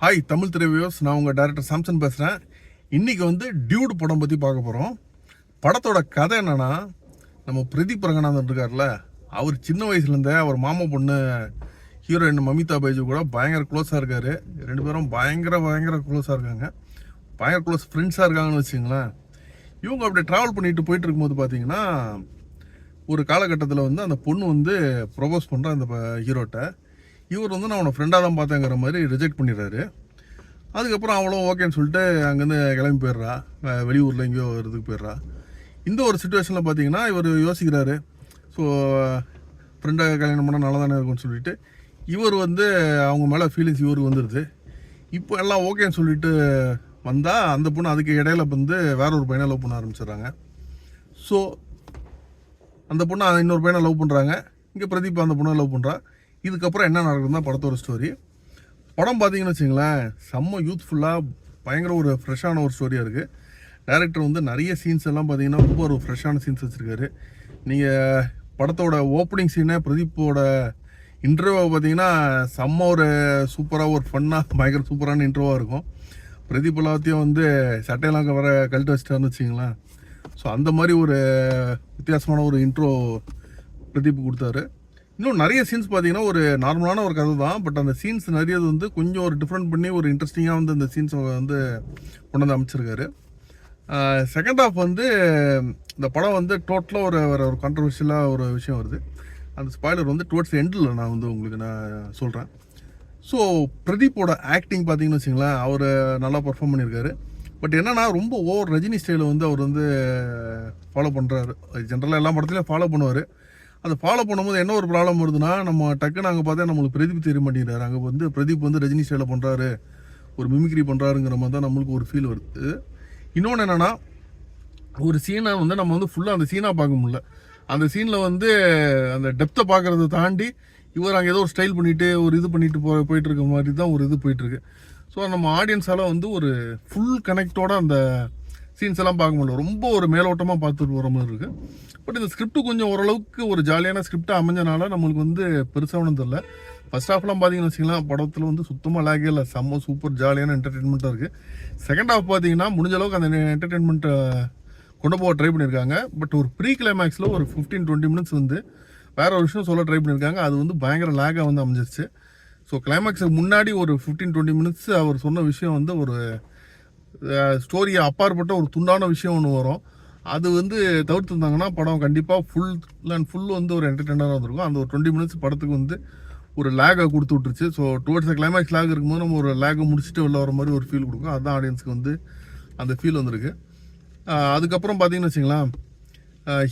Hi Tamil திரைவியோஸ் நான் உங்கள் director Samson பேசுகிறேன் இன்றைக்கி வந்து டியூடு படம் பற்றி பார்க்க போகிறோம் படத்தோட கதை என்னென்னா நம்ம பிரதீப் ரங்கநாதன் இருக்கார்ல அவர் சின்ன வயசுலேருந்தே அவர் மாமா பொண்ணு ஹீரோயின் மமிதா பைஜு கூட பயங்கர க்ளோஸாக இருக்கார். ரெண்டு பேரும் பயங்கர பயங்கர க்ளோஸாக இருக்காங்க. பயங்கர க்ளோஸ் ஃப்ரெண்ட்ஸாக இருக்காங்கன்னு வச்சுங்களேன் இவங்க அப்படி ட்ராவல் பண்ணிட்டு போயிட்டு இருக்கும்போது பார்த்தீங்கன்னா ஒரு காலகட்டத்தில் வந்து அந்த பொண்ணு வந்து ப்ரொபோஸ் பண்ணுற அந்த ஹீரோட்ட இவர் வந்து நான் அவனை ஃப்ரெண்டாக தான் பார்த்தேங்கிற மாதிரி ரிஜெக்ட் பண்ணிடுறாரு. அதுக்கப்புறம் அவளும் ஓகேன்னு சொல்லிட்டு அங்கேருந்து கிளம்பி போயிடுறா. வெளியூரில் எங்கேயோ ஒரு இதுக்கு போயிடுறா. இந்த ஒரு சுச்சுவேஷனில் பார்த்தீங்கன்னா இவர் யோசிக்கிறாரு. ஸோ ஃப்ரெண்டாக கல்யாணம் பண்ணால் நல்லா தானே இருக்கும்னு சொல்லிட்டு. இவர் வந்து அவங்க மேலே ஃபீலிங்ஸ் இவருக்கு வந்துடுது இப்போ எல்லாம் ஓகேன்னு சொல்லிட்டு வந்தால் அந்த பொண்ணு அதுக்கு இடையில வந்து வேற ஒரு பையனை லவ் பண்ண ஆரம்பிச்சிடுறாங்க. ஸோ அந்த பொண்ணு இன்னொரு பையனை லவ் பண்ணுறாங்க இங்கே பிரதீப் அந்த பொண்ணை லவ் பண்ணுறா இதுக்கப்புறம் என்ன நடக்குதுன்னா படத்தோட ஸ்டோரி படம் பார்த்தீங்கன்னு வச்சுங்களேன் செம்ம யூத்ஃபுல்லாக பயங்கர ஒரு ஃப்ரெஷ்ஷான ஒரு ஸ்டோரியாக இருக்குது டேரக்டர் வந்து நிறைய சீன்ஸ் எல்லாம் பார்த்தீங்கன்னா ரொம்ப ஒரு ஃப்ரெஷ்ஷான சீன்ஸ் வச்சுருக்காரு. நீங்கள் படத்தோட ஓப்பனிங் சீனே பிரதீப்போட இன்டர்வியூவை பார்த்தீங்கன்னா செம்ம ஒரு சூப்பராக ஒரு ஃபன்னாக பயங்கர சூப்பரான இன்டர்வியூவாக இருக்கும். பிரதீப் எல்லாத்தையும் வந்து சட்டையெல்லாம் வர கழட்டு வச்சிட்டாருன்னு வச்சிங்களேன். ஸோ அந்த மாதிரி ஒரு வித்தியாசமான ஒரு இன்ட்ரோ பிரதீப் கொடுத்தாரு. இன்னும் நிறைய சீன்ஸ் பார்த்தீங்கன்னா ஒரு நார்மலான ஒரு கதை தான். பட் அந்த சீன்ஸ் நிறைய வந்து கொஞ்சம் ஒரு டிஃப்ரெண்ட் பண்ணி ஒரு இன்ட்ரெஸ்டிங்காக வந்து அந்த சீன்ஸை வந்து கொண்டு வந்து அமைச்சிருக்காரு. செகண்ட் ஹாஃப் வந்து இந்த படம் வந்து டோட்டலாக ஒரு ஒரு ஒரு கான்ட்ரவர்ஷியலாக ஒரு விஷயம் வருது. அந்த ஸ்பாய்லர் வந்து டுவர்ட்ஸ் எண்டில் நான் வந்து உங்களுக்கு நான் சொல்கிறேன் ஸோ பிரதீப்போட ஆக்டிங் பார்த்தீங்கன்னு வச்சுங்களேன் அவர் நல்லா பர்ஃபார்ம் பண்ணியிருக்காரு. பட் என்னன்னா ரொம்ப ஓவர் ரஜினி ஸ்டைலை வந்து அவர் வந்து ஃபாலோ பண்ணுறாரு ஜென்ரலாக எல்லா படத்துலையும் ஃபாலோ பண்ணுவார். அதை ஃபாலோ பண்ணும்போது என்ன ஒரு ப்ராப்ளம் வருதுன்னா நம்ம டக்குன்னு அங்கே பார்த்தா நம்மளுக்கு பிரதீப் தெரிய மாட்டேங்கிறாரு. அங்கே வந்து பிரதீப் வந்து ரஜினி சேலை பண்ணுறாரு ஒரு மிமிக்ரி பண்ணுறாருங்கிற மாதிரி தான் நம்மளுக்கு ஒரு ஃபீல் வருது. இன்னொன்று என்னென்னா ஒரு சீனை வந்து நம்ம வந்து ஃபுல்லாக அந்த சீனாக பார்க்க முடியல. அந்த சீனில் வந்து அந்த டெப்த்தை பார்க்குறத தாண்டி இவர் அங்கே ஏதோ ஒரு ஸ்டைல் பண்ணிவிட்டு ஒரு இது பண்ணிட்டு போ போயிட்டு இருக்க மாதிரி தான் ஒரு இது போயிட்டுருக்கு ஸோ நம்ம ஆடியன்ஸால் வந்து ஒரு ஃபுல் கனெக்டோட அந்த சீன்ஸ் எல்லாம் பார்க்க முடியல. ரொம்ப ஒரு மேலோட்டமாக பார்த்துட்டு போகிற மாதிரி இருக்குது பட் இந்த ஸ்கிரிப்ட் கொஞ்சம் ஓரளவுக்கு ஒரு ஜாலியான ஸ்கிரிப்டாக அமைஞ்சனால நம்மளுக்கு வந்து பெருசாக ஒன்றும் தெரில ஃபர்ஸ்ட் ஹாஃப்லாம் பார்த்தீங்கன்னு வச்சிங்களேன் படத்தில் வந்து சுத்தமாக லேகே இல்லை. செம்ம சூப்பர் ஜாலியான என்டர்டெயின்மெண்ட்டாக இருக்குது செகண்ட் ஹாஃப் பார்த்தீங்கன்னா முடிஞ்ச அளவுக்கு அந்த என்டர்டெயின்மெண்ட்டை கொண்டு போக ட்ரை பண்ணியிருக்காங்க. பட் ஒரு ப்ரீ கிளைமேக்ஸில் ஒரு ஃபிஃப்டீன் டுவெண்ட்டி மினிட்ஸ் வந்து வேற ஒரு விஷயம் சொல்ல ட்ரை பண்ணியிருக்காங்க. அது வந்து பயங்கர லேகாக வந்து அமைஞ்சிருச்சு. ஸோ கிளைமேக்ஸுக்கு முன்னாடி ஒரு ஃபிஃப்டீன் டுவெண்ட்டி மினிட்ஸ் அவர் சொன்ன விஷயம் வந்து ஒரு ஸ்டோரியை அப்பாற்பட்ட ஒரு துண்டான விஷயம் ஒன்று வரும். அது வந்து தவிர்த்துருந்தாங்கன்னா படம் கண்டிப்பாக ஃபுல் அண்ட் ஃபுல் வந்து ஒரு என்டர்டெயினாக வந்திருக்கும் அந்த ஒரு டுவெண்ட்டி மினிட்ஸ் படத்துக்கு வந்து ஒரு லேகை கொடுத்து விட்டுருச்சு. ஸோ டுவர்ட்ஸ் கிளைமேக்ஸ் லேக் இருக்கும்போது நம்ம ஒரு லேகை முடிச்சுட்டு உள்ள வர மாதிரி ஒரு ஃபீல் கொடுக்கும். அதுதான் ஆடியன்ஸுக்கு வந்து அந்த ஃபீல் வந்திருக்கு. அதுக்கப்புறம் பார்த்தீங்கன்னு வச்சுங்களேன்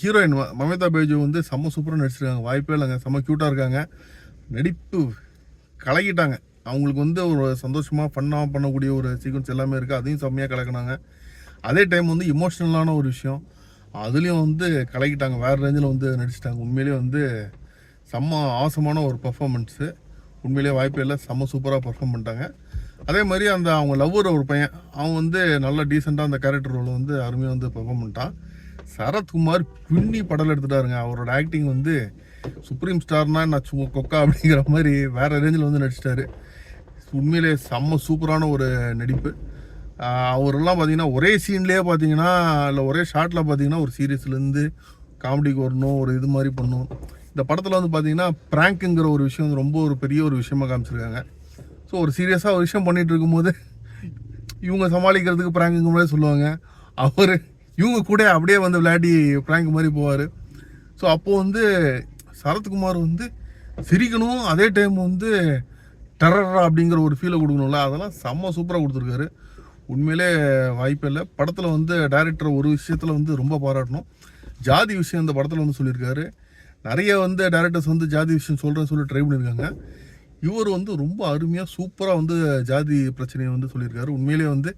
ஹீரோயின் மமிதா பேஜு வந்து செம்ம சூப்பராக நடிச்சிருக்காங்க. வாய்ப்பே இல்லைங்க. செம்ம க்யூட்டாக இருக்காங்க. நடிப்பு கலக்கிட்டாங்க அவங்களுக்கு வந்து ஒரு சந்தோஷமாக ஃபன்னாக பண்ணக்கூடிய ஒரு சீக்வன்ஸ் எல்லாமே இருக்குது அதையும் செம்மையாக கலக்கினாங்க. அதே டைம் வந்து இமோஷ்னலான ஒரு விஷயம். அதுலேயும் வந்து கலக்கிட்டாங்க. வேறு ரேஞ்சில் வந்து நடிச்சிட்டாங்க. உண்மையிலேயே வந்து செம்ம ஆசமான ஒரு பர்ஃபாமன்ஸு உண்மையிலேயே வாய்ப்பே இல்லை. செம்ம சூப்பராக பர்ஃபார்ம் பண்ணிட்டாங்க. அதே மாதிரி அந்த அவங்க லவ்வர் ஒரு பையன் அவன் வந்து நல்ல டீசெண்டாக அந்த கேரக்டர் ரோல் வந்து அருமையாக வந்து பர்ஃபார்ம் பண்ணிட்டான். சரத்குமார் பின்னி படல் எடுத்துட்டாருங்க. அவரோட ஆக்டிங் வந்து சுப்ரீம் ஸ்டார்னா நான் சும்மா கொக்கா அப்படிங்கிற மாதிரி வேற ரேஞ்சில் வந்து நடிச்சிட்டாரு. உண்மையிலே செம்ம சூப்பரான ஒரு நடிப்பு. அவரெல்லாம் பார்த்தீங்கன்னா ஒரே சீன்லேயே பார்த்தீங்கன்னா இல்லை ஒரே ஷாட்டில் பார்த்தீங்கன்னா ஒரு சீரியஸ்லேருந்து காமெடிக்கு வரணும் ஒரு இது மாதிரி பண்ணணும் இந்த படத்தில் வந்து பார்த்தீங்கன்னா ப்ராங்க்குங்கிற ஒரு விஷயம் வந்து ரொம்ப ஒரு பெரிய ஒரு விஷயமா காமிச்சிருக்காங்க. ஸோ ஒரு சீரியஸாக ஒரு விஷயம் பண்ணிகிட்டு இருக்கும்போது இவங்க சமாளிக்கிறதுக்கு ப்ராங்குங்க மாதிரி சொல்லுவாங்க. அவர் இவங்க கூட அப்படியே வந்து விளையாடி ப்ராங்க் மாதிரி போவார். ஸோ அப்போது வந்து சரத்குமார் வந்து சிரிக்கணும் அதே டைம் வந்து டெரரா அப்படிங்கிற ஒரு ஃபீலை கொடுக்கணும்ல அதெல்லாம் செம்ம சூப்பராக கொடுத்துருக்காரு. உண்மையிலே வாய்ப்பே இல்லை. படத்தில் வந்து டைரக்டர் ஒரு விஷயத்தில் வந்து ரொம்ப பாராட்டணும். ஜாதி விஷயம் இந்த படத்தில் வந்து சொல்லியிருக்காரு. நிறைய வந்து டேரக்டர்ஸ் வந்து ஜாதி விஷயம் சொல்கிறேன்னு சொல்லி ட்ரை பண்ணியிருக்காங்க. இவர் வந்து ரொம்ப அருமையாக சூப்பராக வந்து ஜாதி பிரச்சனையை வந்து சொல்லியிருக்காரு. உண்மையிலேயே வந்து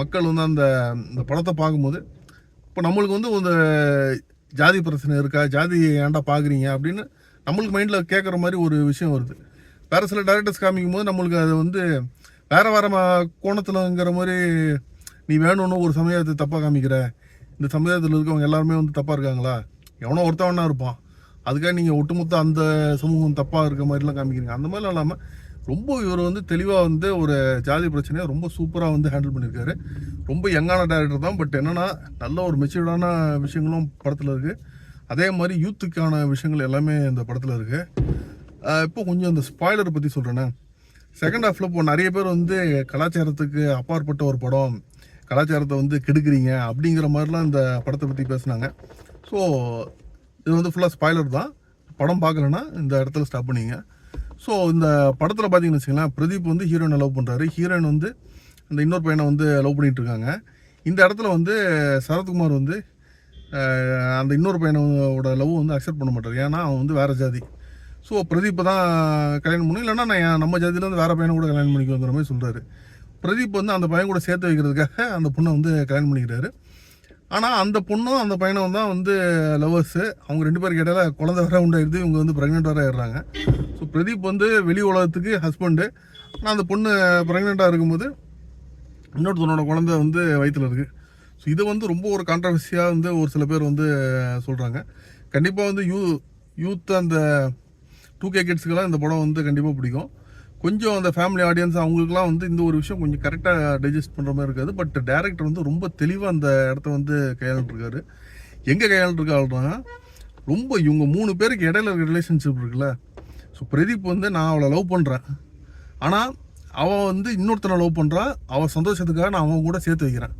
மக்கள் வந்து அந்த இந்த படத்தை பார்க்கும்போது இப்போ நம்மளுக்கு வந்து அந்த ஜாதி பிரச்சனை இருக்கா ஜாதி ஏன்டா பார்க்குறீங்க அப்படின்னு நம்மளுக்கு மைண்டில் கேட்குற மாதிரி ஒரு விஷயம் வருது. வேறு சில டேரக்டர்ஸ் காமிக்கும் போது நம்மளுக்கு அது வந்து வேறு வேறு கோணத்தில்ங்கிற மாதிரி நீ வேணும்னு ஒரு சமுதாயத்தை தப்பாக காமிக்கிற. இந்த சமுதாயத்தில் இருக்கவங்க எல்லாருமே வந்து தப்பாக இருக்காங்களா? எவனோ ஒருத்தவனா இருப்பான். அதுக்காக நீங்கள் ஒட்டுமொத்த அந்த சமூகம் தப்பாக இருக்க மாதிரிலாம் காமிக்கிறீங்க. அந்த மாதிரிலாம் இல்லாமல் ரொம்ப இவர் வந்து தெளிவாக வந்து ஒரு ஜாதி பிரச்சனையை ரொம்ப சூப்பராக வந்து ஹேண்டில் பண்ணியிருக்காரு. ரொம்ப யங்கான டேரக்டர் தான். பட் என்னன்னா நல்ல ஒரு மெச்சூர்டான விஷயங்களும் படத்தில் இருக்குது அதே மாதிரி யூத்துக்கான விஷயங்கள் எல்லாமே இந்த படத்தில் இருக்குது இப்போ கொஞ்சம் இந்த ஸ்பாய்லர் பற்றி சொல்கிறேண்ணே செகண்ட் ஹாஃபில் இப்போ நிறைய பேர் வந்து கலாச்சாரத்துக்கு அப்பாற்பட்ட ஒரு படம் கலாச்சாரத்தை வந்து கெடுக்குறீங்க அப்படிங்கிற மாதிரிலாம் இந்த படத்தை பற்றி பேசுனாங்க. ஸோ இது வந்து ஃபுல்லாக ஸ்பாய்லர் தான். படம் பார்க்கலன்னா இந்த இடத்துல ஸ்டாப் பண்ணிங்க. ஸோ இந்த படத்தில் பார்த்தீங்கன்னு வச்சுக்கலாம் பிரதீப் வந்து ஹீரோயினை லவ் பண்ணுறாரு ஹீரோயின் வந்து அந்த இன்னொரு பையனை வந்து லவ் பண்ணிட்டு இருக்காங்க. இந்த இடத்துல வந்து சரத்குமார் வந்து அந்த இன்னொரு பையனோட லவ் வந்து அக்செப்ட் பண்ண மாட்டார். ஏன்னா அவன் வந்து வேறு ஜாதி. ஸோ பிரதீப்பை தான் கல்யாணம் பண்ணி இல்லைன்னா நான் என் நம்ம ஜாதியிலேருந்து வேறு பையனை கூட கல்யாணம் பண்ணிக்குங்கிற மாதிரி சொல்கிறாரு பிரதீப் வந்து அந்த பையன் கூட சேர்த்து வைக்கிறதுக்காக அந்த பொண்ணை வந்து கல்யாணம் பண்ணிக்கிறாரு. ஆனால் அந்த பொண்ணும் அந்த பையனும் தான் வந்து லவ்வர்ஸு அவங்க ரெண்டு பேருக்கு இடையில குழந்தை வர உண்டாயிருது. இவங்க வந்து ப்ரெக்னென்ட் வர ஆயிடுறாங்க. பிரதீப் வந்து வெளி உலகத்துக்கு ஹஸ்பண்டு ஆனால் அந்த பொண்ணு ப்ரெக்னெண்ட்டாக இருக்கும்போது இன்னொருத்தனோட குழந்தை வந்து வயிற்றில் இருக்குது ஸோ இது வந்து ரொம்ப ஒரு கான்ட்ரவர்சியாக வந்து ஒரு சில பேர் வந்து சொல்கிறாங்க கண்டிப்பாக வந்து யூ யூத் அந்த டூ கே கிட்ஸுக்கெல்லாம் இந்த படம் வந்து கண்டிப்பாக பிடிக்கும். கொஞ்சம் அந்த ஃபேமிலி ஆடியன்ஸ் அவங்களுக்குலாம் வந்து இந்த ஒரு விஷயம் கொஞ்சம் கரெக்டாக டைஜஸ்ட் பண்ணுற மாதிரி இருக்காது. பட் டேரக்டர் வந்து ரொம்ப தெளிவாக அந்த இடத்த வந்து கையாண்டுருக்காரு. எங்கே கையாளுருக்காருன்னா ரொம்ப இவங்க மூணு பேருக்கு இடையில இருக்க ரிலேஷன்ஷிப் இருக்குல்ல? ஸோ பிரதீப் வந்து நான் அவளை லவ் பண்ணுறேன் ஆனால் அவள் வந்து இன்னொருத்தனை லவ் பண்ணுறா அவள் சந்தோஷத்துக்காக நான் அவன் கூட சேர்த்து வைக்கிறேன்.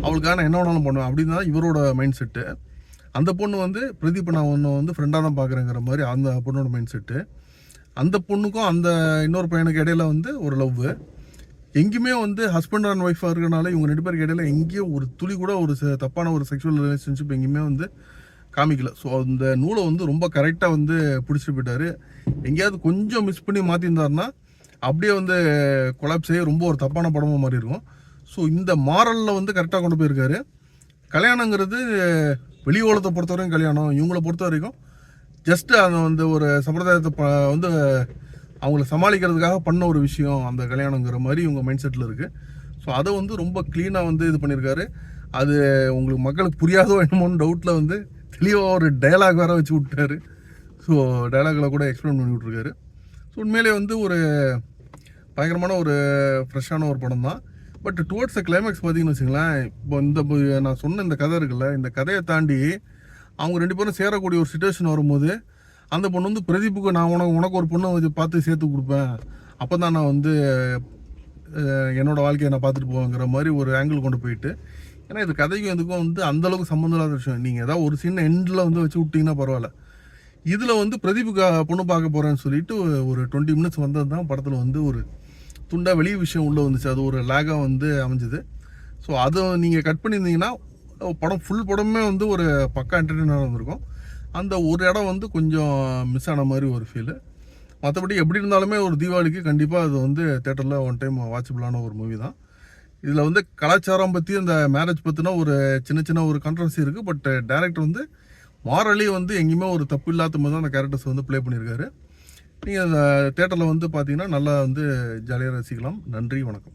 அவளுக்காக நான் என்ன வேணாலும் பண்ணுவேன். அப்படின்னு தான் இவரோட மைண்ட் செட்டு அந்த பொண்ணு வந்து பிரதீப் நான் ஒன்று வந்து ஃப்ரெண்டாக தான் பார்க்குறேங்கிற மாதிரி அந்த பொண்ணோட மைண்ட் செட்டு அந்த பொண்ணுக்கும் அந்த இன்னொரு பையனுக்கு இடையில வந்து ஒரு லவ் எங்கேயுமே வந்து ஹஸ்பண்ட் அண்ட் ஒய்ஃபாக இருக்கிறனால இவங்க ரெண்டு பேருக்கு இடையில எங்கேயும் ஒரு துளி கூட ஒரு ச- தப்பான ஒரு செக்ஷுவல் ரிலேஷன்ஷிப் எங்கேயுமே வந்து காமிக்கல. ஸோ அந்த நூலை வந்து ரொம்ப கரெக்டாக வந்து பிடிச்சிட்டு போயிட்டாரு. எங்கேயாவது கொஞ்சம் மிஸ் பண்ணி மாற்றிருந்தாருன்னா அப்படியே வந்து கொலாப்ஸ் ஆகி ரொம்ப ஒரு தப்பான படமாக மாறி இருக்கும் ஸோ இந்த மாரலில் வந்து கரெக்டாக கொண்டு போயிருக்காரு. கல்யாணங்கிறது வெளி உலகத்தை பொறுத்த வரைக்கும் கல்யாணம். இவங்கள பொறுத்த வரைக்கும் ஜஸ்ட்டு அந்த வந்து ஒரு சம்பிரதாயத்தை ப வந்து அவங்கள சமாளிக்கிறதுக்காக பண்ண ஒரு விஷயம் அந்த கல்யாணங்கிற மாதிரி இவங்க மைண்ட் செட்டில் இருக்குது ஸோ அதை வந்து ரொம்ப க்ளீனாக வந்து இது பண்ணியிருக்காரு அது உங்களுக்கு மக்களுக்கு புரியாதோ என்னமோன்னு டவுட்டில் வந்து தெளிவாக ஒரு டைலாக் வேற வச்சு விட்டாரு. ஸோ டயலாகில் கூட எக்ஸ்பிளைன் பண்ணி விட்ருக்காரு ஸோ உண்மையிலே வந்து ஒரு பயங்கரமான ஒரு ஃப்ரெஷ்ஷான ஒரு படம் தான். பட் டுவர்ட்ஸ் த கிளைமேக்ஸ் பார்த்தீங்கன்னு வச்சுங்களேன் இப்போ இந்த நான் சொன்ன இந்த கதை இருக்குல்ல இந்த கதையை தாண்டி அவங்க ரெண்டு பேரும் சேரக்கூடிய ஒரு சுச்சுவேஷன் வரும்போது அந்த பொண்ணு வந்து பிரதீப்புக்கு நான் உனக்கு உனக்கு ஒரு பொண்ணை வச்சு பார்த்து சேர்த்து கொடுப்பேன். அப்போ தான் நான் வந்து என்னோடய வாழ்க்கையை நான் பார்த்துட்டு போவேங்கிற மாதிரி ஒரு ஆங்கிள் கொண்டு போயிட்டு ஏன்னா இது கதைக்கும் எதுக்கும் வந்து அந்தளவுக்கு சம்மந்தம் இல்லாத விஷயம். நீங்கள் ஏதாவது ஒரு சின்ன எண்டில் வந்து வச்சு விட்டீங்கன்னா பரவாயில்ல. இதில் வந்து பிரதீப்புக்கு பொண்ணு பார்க்க போகிறேன்னு சொல்லிட்டு ஒரு டுவெண்ட்டி மினிட்ஸ் வந்தது தான் படத்தில் வந்து ஒரு துண்டாக வெளியே விஷயம் உள்ளே வந்துச்சு. அது ஒரு லேகாக வந்து அமைஞ்சுது. ஸோ அதை நீங்கள் கட் பண்ணியிருந்தீங்கன்னா படம் ஃபுல் படமே வந்து ஒரு பக்கா என்டர்டெயினாக இருந்திருக்கும். அந்த ஒரு இடம் வந்து கொஞ்சம் மிஸ் ஆன மாதிரி ஒரு ஃபீலு மற்றபடி எப்படி இருந்தாலுமே ஒரு தீபாவளிக்கு கண்டிப்பாக அது வந்து தேட்டரில் ஒன் டைம் வாட்சபிளான ஒரு மூவி தான். இதில் வந்து கலாச்சாரம் பற்றி அந்த மேரேஜ் பற்றின ஒரு சின்ன சின்ன ஒரு கான்ட்ரவர்சி இருக்குது பட் டேரக்டர் வந்து மாரலி வந்து எங்கேயுமே ஒரு தப்பு இல்லாத மாதிரி தான் அந்த கேரக்டர்ஸ் வந்து ப்ளே பண்ணியிருக்காரு. நீங்கள் அந்த தேட்டரில் வந்து பார்த்தீங்கன்னா நல்லா வந்து ஜாலியாக ரசிக்கலாம். நன்றி வணக்கம்.